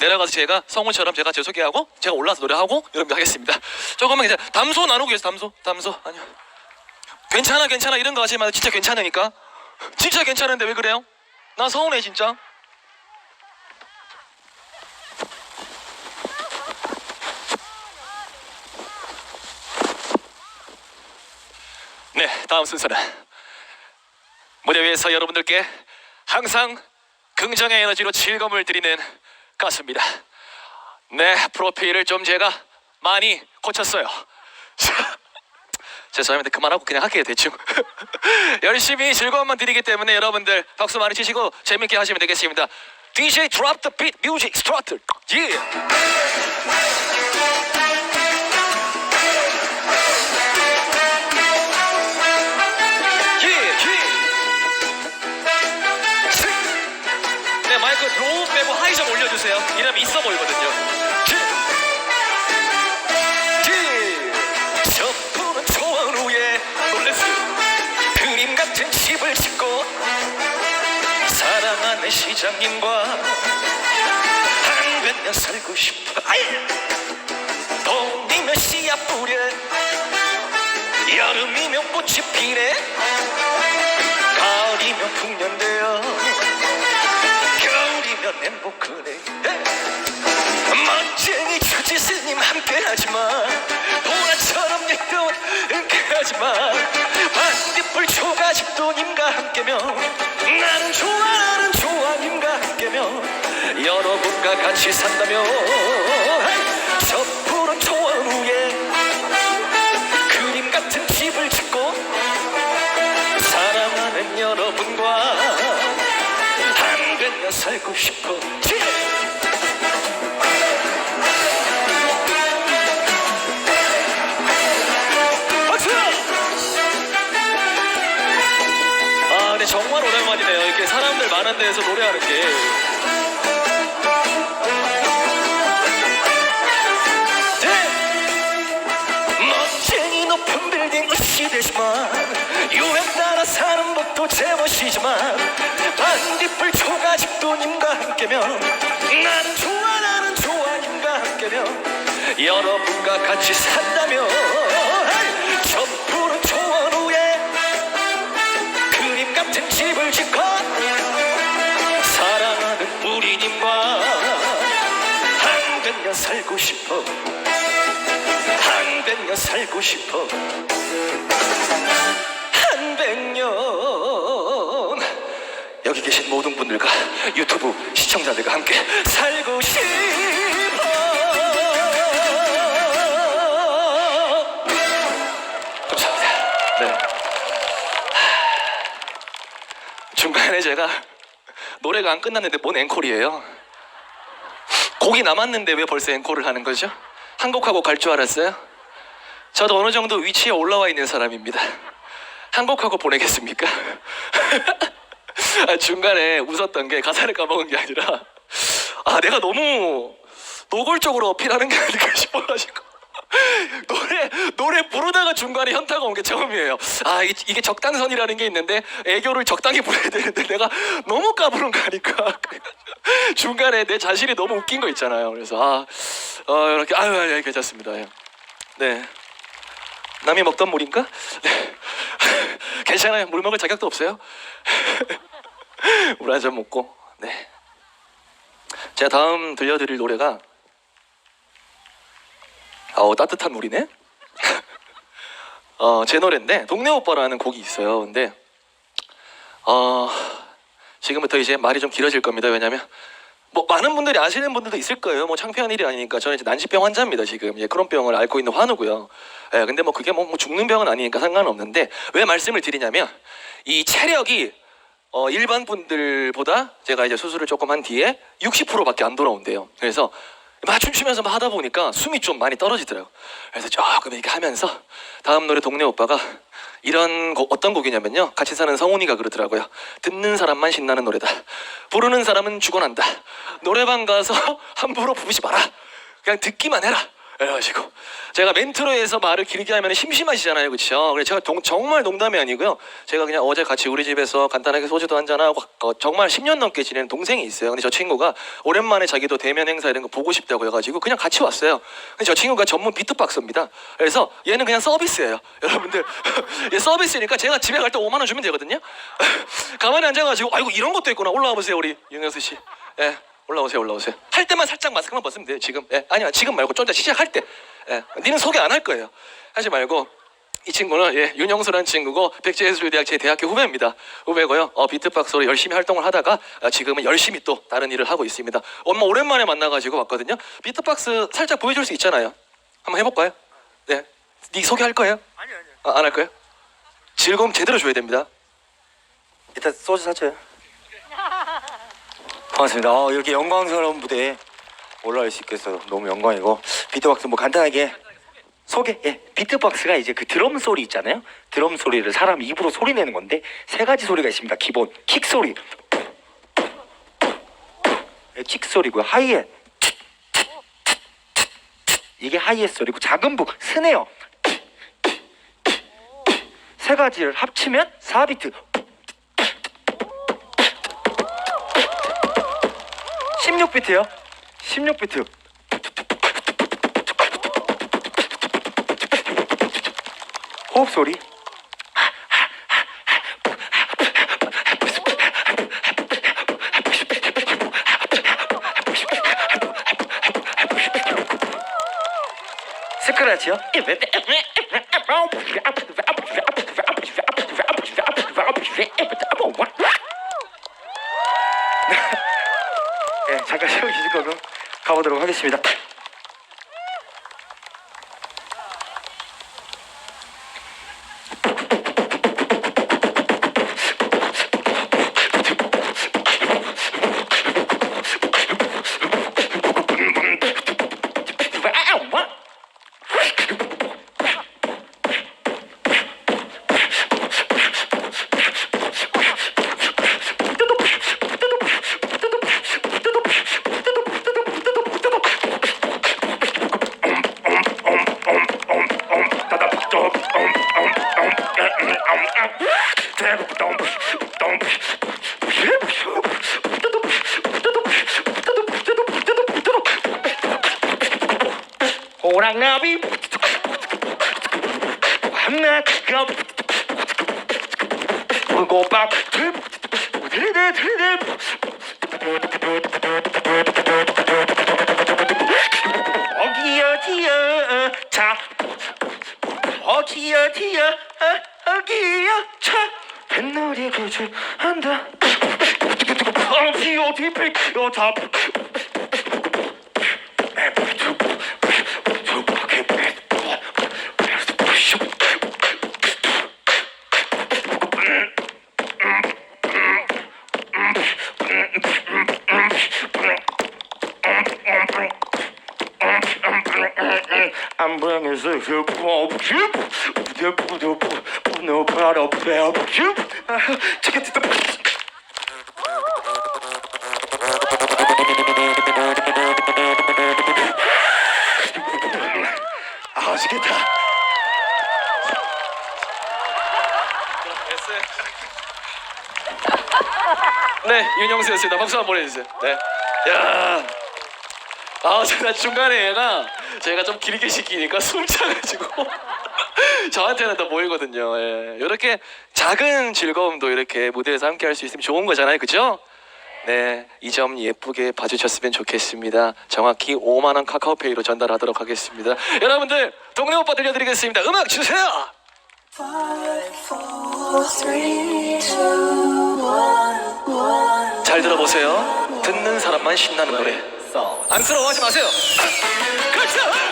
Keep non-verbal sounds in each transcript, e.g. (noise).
내려가서 제가 성우처럼 제가 제 소개하고 제가 올라서 노래하고 여러분들 하겠습니다. 조금만 이제 담소 나누고 계세요. 담소, 담소 아니요. 괜찮아, 괜찮아 이런 거 마요. 진짜 괜찮으니까. 진짜 괜찮은데 왜 그래요? 나 서운해 진짜. 네, 다음 순서는 무대 위에서 여러분들께 항상 긍정의 에너지로 즐거움을 드리는 가수입니다. 네, 프로필을 좀 제가 많이 고쳤어요. (laughs) 죄송합니다. 그만하고 그냥 할게요 대충. (laughs) 열심히 즐거움만 드리기 때문에 여러분들 박수 많이 치시고 재밌게 하시면 되겠습니다. DJ Drop the Beat Music Start. Yeah, 있어 보이거든요. 집을 짓고 사랑하는 시장님과 한백년 살고 싶어. 아이 봄이면 씨앗 뿌려. 여름이면 꽃이 피네. 가을이면 풍년되어. 겨울이면 행복하네 멋쟁이 주지 스님 함께하지마 보라처럼 예쁜 은쾌하지마 반딧불 초가집도 님과 함께며 나는 좋아 나는 좋아 님과 함께며 여러분과 같이 산다며 저 푸른 초원 위에 그림 같은 집을 짓고 사랑하는 여러분과 한백년 살고 싶어 많은 데에서 노래하는 게. 네! 멋쟁이 높은 빌딩 으시대지만 유행 따라 사는 법도 제멋이지만 반딧불 초가집도 님과 함께며 나는 좋아 나는 좋아 님과 함께며 여러분과 같이 산다며 살고 싶어. 한 백년 살고 싶어. 한 백년. 여기 계신 모든 분들과 유튜브 시청자들과 함께 살고 싶어. 감사합니다. 네. 중간에 제가 노래가 안 끝났는데 뭔 앵콜이에요 곡이 남았는데 왜 벌써 앵콜을 하는 거죠? 한 곡하고 갈 줄 알았어요? 저도 어느 정도 위치에 올라와 있는 사람입니다. 한 곡하고 보내겠습니까? (laughs) 아, 중간에 웃었던 게 가사를 까먹은 게 아니라 아 내가 너무 노골적으로 어필하는 게 아닐까 싶어가지고 (laughs) 노래 노래 부르다가 중간에 현타가 온 게 처음이에요. 아 이게, 이게 적당선이라는 게 있는데 애교를 적당히 부려야 되는데 내가 너무 까부른 거 아닐까. (laughs) 중간에 내 자신이 너무 웃긴 거 있잖아요. 그래서 아 어, 이렇게 아유 아유 괜찮습니다. 예. 네. 남이 먹던 물인가? (laughs) 네. 괜찮아요. 물 먹을 자격도 없어요. 물 한 잔 먹고. 네. 제가 다음 들려드릴 노래가 아우 따뜻한 물이네. (laughs) 어, 제 노래인데 동네 오빠라는 곡이 있어요. 근데 어, 지금부터 이제 말이 좀 길어질 겁니다. 왜냐면 뭐 많은 분들이 아시는 분들도 있을 거예요. 뭐 창피한 일이 아니니까 저는 이제 난치병 환자입니다. 지금 예, 그런 병을 앓고 있는 환우고요. 예, 근데 뭐 그게 뭐, 뭐 죽는 병은 아니니까 상관없는데 왜 말씀을 드리냐면 이 체력이 어, 일반 분들보다 제가 이제 수술을 조금 한 뒤에 60%밖에 안 돌아온대요. 그래서 막 춤추면서 막 하다 보니까 숨이 좀 많이 떨어지더라고. 그래서 조금 이렇게 하면서 다음 노래 동네 오빠가 이런 곡 어떤 곡이냐면요. 같이 사는 성훈이가 그러더라고요. 듣는 사람만 신나는 노래다. 부르는 사람은 죽어난다. 노래방 가서 (laughs) 함부로 부르지 마라. 그냥 듣기만 해라. 그래가지고 제가 멘트로 해서 말을 길게 하면 심심하시잖아요, 그렇죠? 그래서 제가 동- 정말 농담이 아니고요. 제가 그냥 어제 같이 우리 집에서 간단하게 소주도 한잔 하고 어, 정말 10년 넘게 지내는 동생이 있어요. 근데 저 친구가 오랜만에 자기도 대면 행사 이런 거 보고 싶다고 해가지고 그냥 같이 왔어요. 근데 저 친구가 전문 비트박스입니다. 그래서 얘는 그냥 서비스예요, (laughs) 여러분들. (laughs) 얘 서비스니까 제가 집에 갈 때 5만 원 주면 되거든요. (laughs) 가만히 앉아가지고 아이고 이런 것도 있구나 올라와 보세요, 우리 윤영수 씨. 예. 올라오세요, 올라오세요. 할 때만 살짝 마스크만 벗으면 돼요. 지금. 예. 아니요, 지금 말고 좀 이따 시작할 때. 예. 니는 소개 안 할 거예요. 하지 말고 이 친구는 예, 윤영수라는 친구고 백제예술대학 제 대학교 후배입니다. 후배고요. 어, 비트박스로 열심히 활동을 하다가 아, 지금은 열심히 또 다른 일을 하고 있습니다. 엄마 오랜만에 만나가지고 왔거든요. 비트박스 살짝 보여줄 수 있잖아요. 한번 해볼까요? 네. 네 소개할 거예요? 아니요 아니요 아, 안할 거예요? 즐거움 제대로 줘야 됩니다. 일단 소주 사줘요 (laughs) 반갑습니다. 어, 이렇게 영광스러운 무대에 올라올 수 있겠어 너무 영광이고 비트박스 뭐 간단하게 소개 예 비트박스가 이제 그 드럼 소리 있잖아요. 드럼 소리를 사람 입으로 소리 내는 건데 세 가지 소리가 있습니다. 기본 킥 소리. 예, 킥 소리고요. 하이햇 이게 하이햇 소리고 작은 북 스네어. 세 가지를 합치면 4비트 16비트요? 16비트. 호흡 소리. 스크래치요 네, 잠깐 쉬고 계실 거고 가보도록 하겠습니다. 어기여 지여 자 어기여 지여 어기여 차 뱃놀이 구주한다 어기여 뒤필 자 I'm bringing the hip hop hip hip hip hip no part of hip hip Take it to the 아 맛있겠다 네, 윤영수였습니다. 박수 한번 보내주세요. 네. 야. 아, 제가 중간에 얘가 제가 좀 길게 시키니까 숨 차가지고 (laughs) 저한테는 더 보이거든요. 예. 이렇게 작은 즐거움도 이렇게 무대에서 함께 할 수 있으면 좋은 거잖아요. 그죠? 네, 이 점 예쁘게 봐주셨으면 좋겠습니다. 정확히 5만 원 카카오페이로 전달하도록 하겠습니다. 여러분들 동네 오빠 들려드리겠습니다. 음악 주세요. 잘 들어보세요. 듣는 사람만 신나는 노래. 안쓰러워하지 마세요. 그렇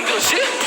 만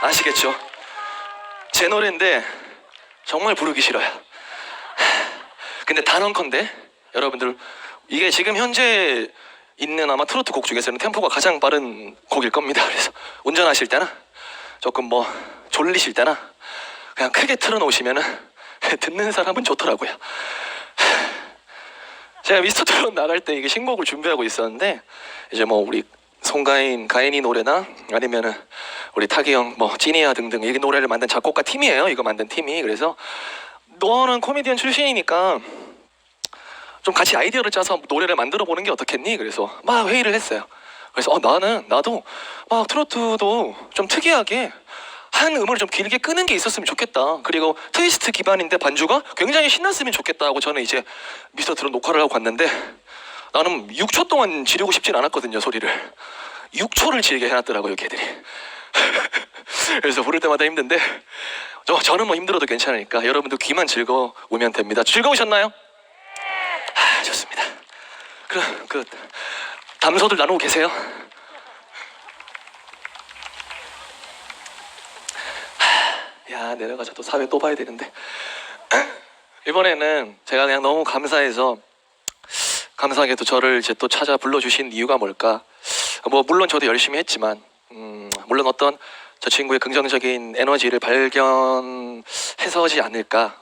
아시겠죠? 제 노래인데 정말 부르기 싫어요. 근데 단언컨대 여러분들 이게 지금 현재 있는 아마 트로트 곡 중에서는 템포가 가장 빠른 곡일 겁니다. 그래서 운전하실 때나 조금 뭐 졸리실 때나 그냥 크게 틀어놓으시면은 (laughs) 듣는 사람은 좋더라고요. 제가 미스터 트롯 나갈 때 이게 신곡을 준비하고 있었는데 이제 뭐 우리 송가인 가인이 노래나 아니면은 우리 타기 형, 뭐 찐이야 등등 이 노래를 만든 작곡가 팀이에요. 이거 만든 팀이 그래서 너는 코미디언 출신이니까 좀 같이 아이디어를 짜서 노래를 만들어 보는 게 어떻겠니? 그래서 막 회의를 했어요. 그래서 어, 나는 나도 막 트로트도 좀 특이하게 한 음을 좀 길게 끄는 게 있었으면 좋겠다. 그리고 트위스트 기반인데 반주가 굉장히 신났으면 좋겠다 하고 저는 이제 미스터 트롯 녹화를 하고 갔는데 나는 6초 동안 지르고 싶진 않았거든요 소리를. 6초를 지르게 해놨더라고요 걔들이. (laughs) 그래서 부를 때마다 힘든데 저, 저는 뭐 힘들어도 괜찮으니까 여러분도 귀만 즐거우면 됩니다. 즐거우셨나요? 아, 좋습니다. 그럼 그 담소들 나누고 계세요? 하, 야 내려가서 또 사회 또 봐야 되는데. (laughs) 이번에는 제가 그냥 너무 감사해서 감사하게도 저를 이제 또 찾아 불러주신 이유가 뭘까? 뭐 물론 저도 열심히 했지만 음, 물론 어떤 저 친구의 긍정적인 에너지를 발견해서지 않을까.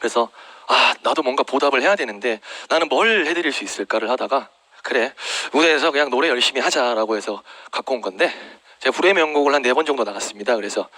그래서 아 나도 뭔가 보답을 해야 되는데 나는 뭘 해드릴 수 있을까를 하다가 그래 무대에서 그냥 노래 열심히 하자라고 해서 갖고 온 건데 제가 불의 명곡을 한 네 번 정도 나갔습니다. 그래서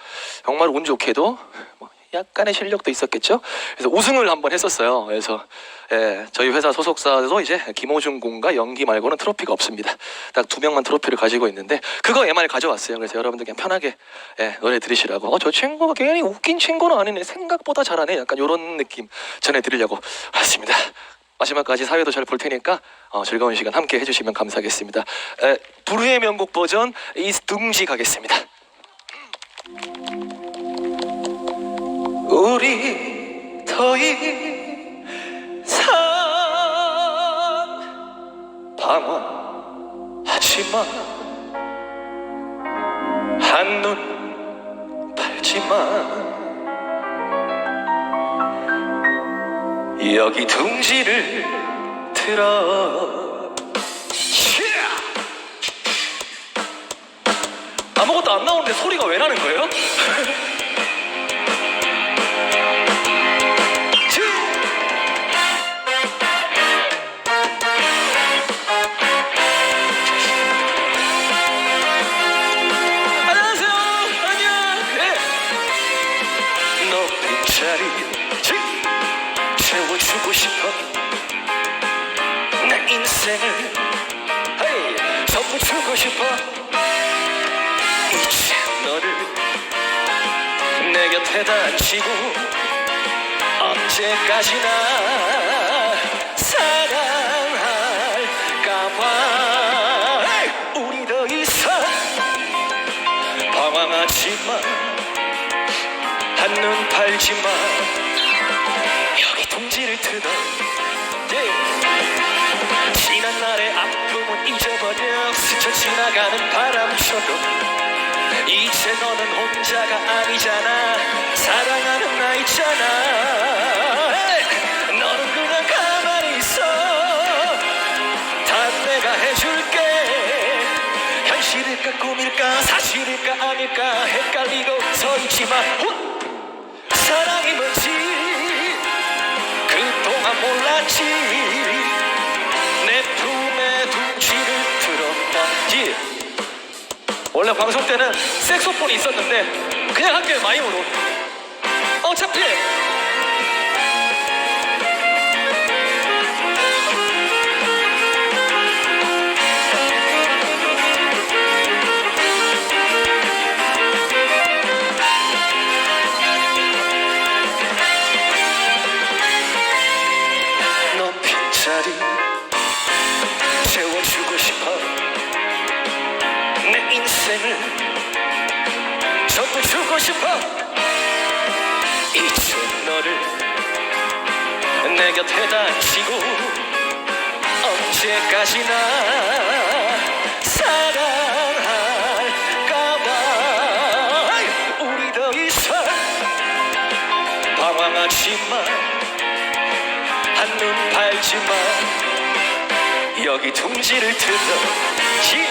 정말 운 좋게도 뭐 약간의 실력도 있었겠죠. 그래서 우승을 한번 했었어요. 그래서 예, 저희 회사 소속사도 이제 김호중 군과 연기 말고는 트로피가 없습니다. 딱 두 명만 트로피를 가지고 있는데 그거 MR 가져왔어요. 그래서 여러분들 그냥 편하게 예, 노래 들으시라고. 어, 저 친구가 괜히 웃긴 친구는 아니네. 생각보다 잘하네. 약간 이런 느낌 전해드리려고 왔습니다. 마지막까지 사회도 잘 볼 테니까 어, 즐거운 시간 함께 해주시면 감사하겠습니다. 에, 불후의 명곡 버전 이스둥지 가겠습니다. 우리 더 이상 방황하지마 한눈 팔지마 여기 둥지를 틀어 아무것도 안 나오는데 소리가 왜 나는 거예요? (laughs) 주고 싶어. 내 인생을 헤이 전부 주고 싶어. 이제 너를 내 곁에다 앉히고 언제까지나 사랑할까봐! 우리 더 이상 방황하지 마 한눈 팔지마 여기 동 지난 날의 아픔은 잊어버려. 스쳐 지나가는 바람처럼 이제 너는 혼자가 아니잖아. 사랑하는 나 있잖아! 너는 그냥 가만히 있어. 다 내가 해줄게. 현실일까 꿈일까 사실일까 아닐까 헷갈리고 서 있지만 훗! 사랑이 뭔지 몰랐지. 내 품에 둥지를 들었다. 예. 원래 방송 때는 색소폰이 있었는데 그냥 할게요 마이무로. 어차피 팔지마 여기 둥지를 들어지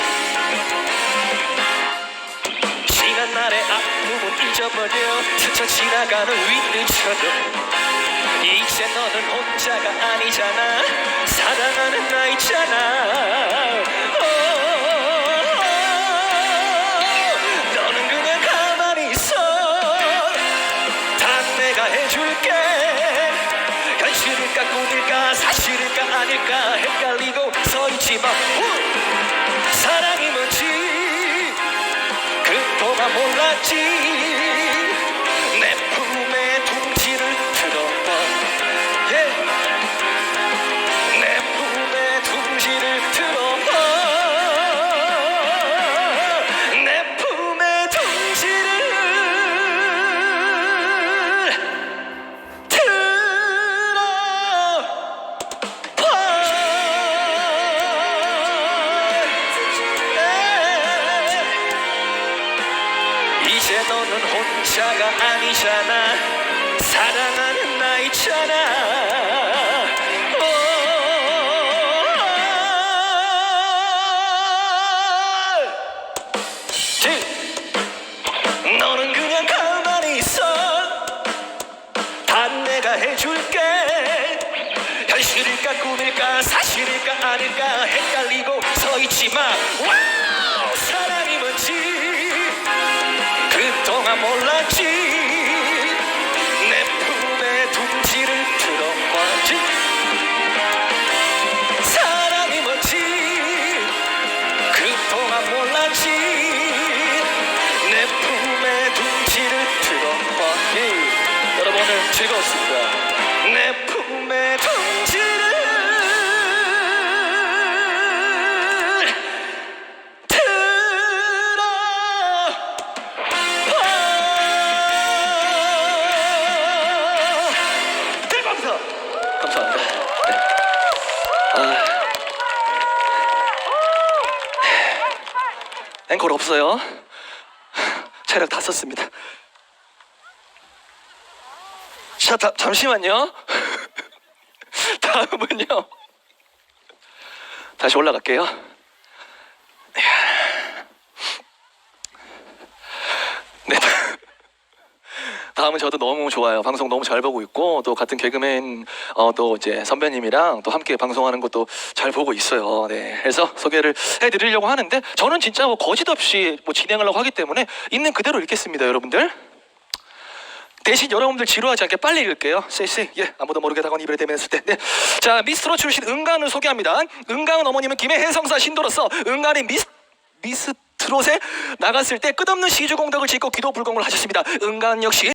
지난 날의 아픔은 잊어버려 스쳐 지나가는 윈드처럼. 이제 너는 혼자가 아니잖아. 사랑하는 나 있잖아 실일까 꿈일까 사실일까 아닐까 헷갈리고 서 있지마. 사랑이 뭔지 그동안 몰랐지 즐거웠습니다. 내 품에 감사합니다. 네. 아. 앵콜 없어요. 체력 다 썼습니다 자 다, 잠시만요 (laughs) 다음은요 다시 올라갈게요 네 다음은 저도 너무 좋아요. 방송 너무 잘 보고 있고 또 같은 개그맨 어, 또 이제 선배님이랑 또 함께 방송하는 것도 잘 보고 있어요. 네, 그래서 소개를 해드리려고 하는데 저는 진짜 뭐 거짓 없이 뭐 진행하려고 하기 때문에 있는 그대로 읽겠습니다, 여러분들. 대신 여러분들 지루하지 않게 빨리 읽을게요. 쎄쎄 예 아무도 모르게 다가온 입에 대면했을 때. 네. 자 미스트로 출신 은간을 소개합니다. 은강은 어머님은 김해 해성사 신도로서 은간이 미스 미스트롯에 나갔을 때 끝없는 시주 공덕을 짓고 기도 불공을 하셨습니다. 은간 역시